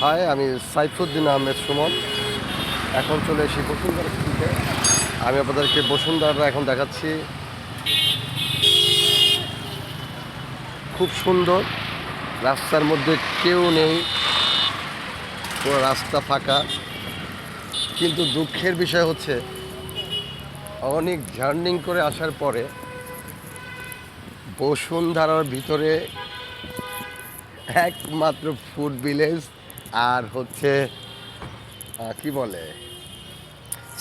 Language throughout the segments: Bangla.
হাই আমি সাইফুদ্দিন আহমেদ সুমন। এখন চলে এসেছি বসুন্ধরা সিটিতে। আমি আপনাদেরকে বসুন্ধরা এখন দেখাচ্ছি। খুব সুন্দর, রাস্তার মধ্যে কেউ নেই, পুরো রাস্তা ফাঁকা। কিন্তু দুঃখের বিষয় হচ্ছে, অনেক জার্নিং করে আসার পরে বসুন্ধরার ভিতরে একমাত্র ফুড ভিলেজ আর হচ্ছে কি বলে,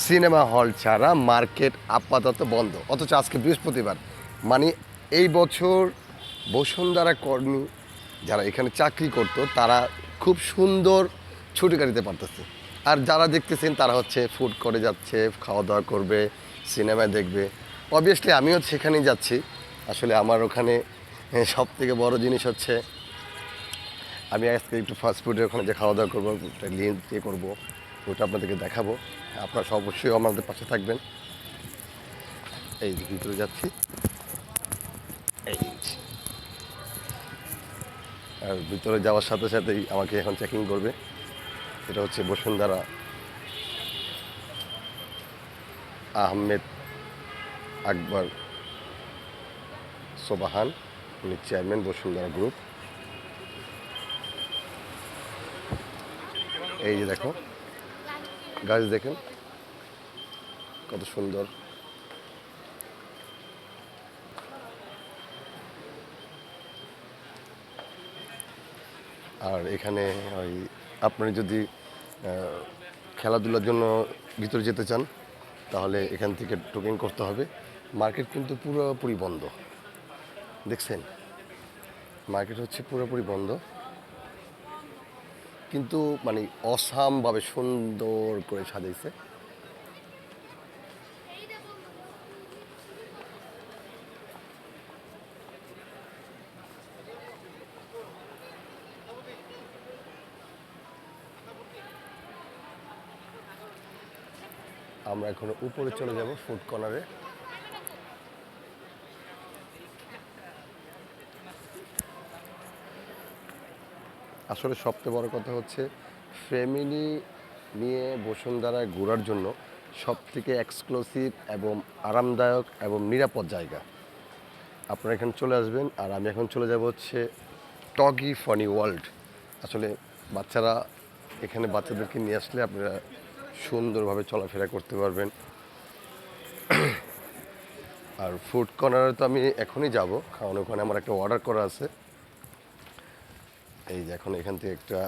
সিনেমা হল ছাড়া মার্কেট আপাতত বন্ধ। অথচ আজকে বৃহস্পতিবার। মানে এই বছর বসুন্ধরা কর্মী যারা এখানে চাকরি করতো, তারা খুব সুন্দর ছুটি কাটিতে পারতেছে। আর যারা দেখতেছেন, তারা হচ্ছে ফুড করে যাচ্ছে খাওয়া দাওয়া করবে সিনেমা দেখবে। অবভিয়াসলি আমিও সেখানেই যাচ্ছি। আসলে আমার ওখানে সব থেকে বড় জিনিস হচ্ছে আমি আজকে একটু ফাস্ট ফুডের ওখানে যে খাওয়া দাওয়া করব, একটা লিঙ্ক ইয়ে করব, ওটা আপনাদেরকে দেখাবো। আপনারা অবশ্যই আমাদের পাশে থাকবেন। এই ভিতরে যাচ্ছি। এই আর ভিতরে যাওয়ার সাথে সাথেই আমাকে এখন চেকিং করবে। এটা হচ্ছে বসুন্ধরা আহমেদ আকবর সোবাহান, উনি চেয়ারম্যান বসুন্ধরা গ্রুপ এই যে দেখো, গাছ দেখেন, কত সুন্দর। আর এখানে ওই আপনি যদি খেলাধুলার জন্য ভিতরে যেতে চান, তাহলে এখান থেকে টোকেন করতে হবে। মার্কেট কিন্তু পুরোপুরি বন্ধ। দেখছেন? মার্কেট হচ্ছে পুরোপুরি বন্ধ। কিন্তু মানে অসামভাবে সুন্দর করে সাজাইছে। আমরা এখন উপরে চলে যাব ফুড কর্নারে আসলে সবচেয়ে বড় কথা হচ্ছে, ফ্যামিলি নিয়ে বসুন্ধরায় ঘোরার জন্য সব থেকে এক্সক্লুসিভ এবং আরামদায়ক এবং নিরাপদ জায়গা। আপনারা এখানে চলে আসবেন আর আমি এখন চলে যাব হচ্ছে টগি ফানি ওয়ার্ল্ড। আসলে বাচ্চারা এখানে বাচ্চাদেরকে নিয়ে আসলে আপনারা সুন্দরভাবে চলাফেরা করতে পারবেন। আর ফুড কর্নারে তো আমি এখনই যাব, কারণ ওখানে আমার একটা অর্ডার করা আছে। এই যে এখন এখান থেকে একটা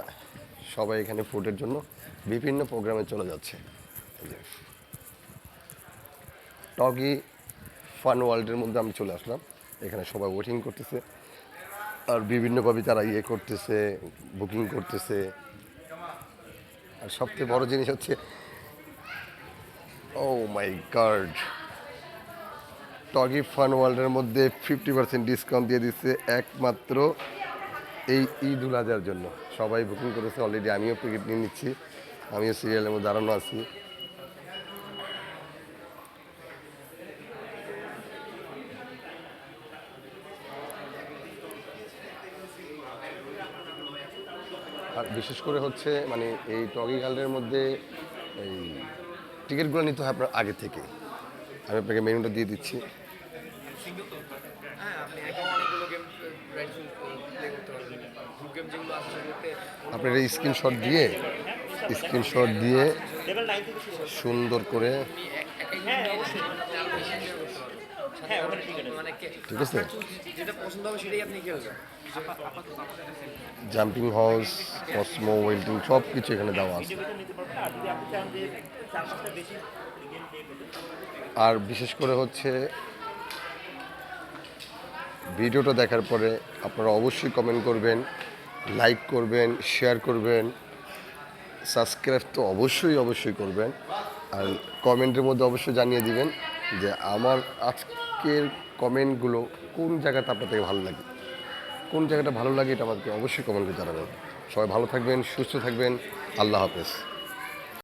সবাই এখানে ফুডের জন্য বিভিন্ন প্রোগ্রামে চলে যাচ্ছে। টগি ফান ওয়ার্ল্ডের মধ্যে আমি চলে আসলাম। এখানে সবাই ওয়েটিং করতেছে। আর বিভিন্নভাবে তারা ইয়ে করতেছে বুকিং করতেছে। আর সবচেয়ে বড় জিনিস হচ্ছে, oh my guard Toggi fun ওয়ার্ল্ডের মধ্যে ফিফটি পার্সেন্ট ডিসকাউন্ট দিয়ে দিচ্ছে একমাত্র এই ঈদ উল আজহার জন্য। সবাই বুকিং করেছে অলরেডি আমিও টিকিট নিয়ে নিচ্ছি। আমিও সিরিয়ালের মধ্যে দাঁড়ানো আছি। আর বিশেষ করে হচ্ছে মানে এই টগি গার্ডের মধ্যে এই টিকিটগুলো নিতে হয় আপনার আগে থেকে। আমি আপনাকে মেনুটা দিয়ে দিচ্ছি। আপনি এই স্ক্রিনশট দিয়ে স্ক্রিনশট দিয়ে সুন্দর করে ঠিক আছে? জাম্পিং হাউস কসমো ওয়েল্টিং সব কিছু এখানে দেওয়া আছে। আর বিশেষ করে হচ্ছে ভিডিওটা দেখার পরে আপনারা অবশ্যই কমেন্ট করবেন লাইক করবেন শেয়ার করবেন সাবস্ক্রাইব তো অবশ্যই অবশ্যই করবেন। আর কমেন্টের মধ্যে অবশ্যই জানিয়ে দিবেন যে আমার আজকের কমেন্টগুলো কোন জায়গাটা আপনার থেকে ভালো লাগে? কোন জায়গাটা ভালো লাগে এটা আমাকে অবশ্যই কমেন্টে জানাবেন। সবাই ভালো থাকবেন, সুস্থ থাকবেন। আল্লাহ হাফেজ।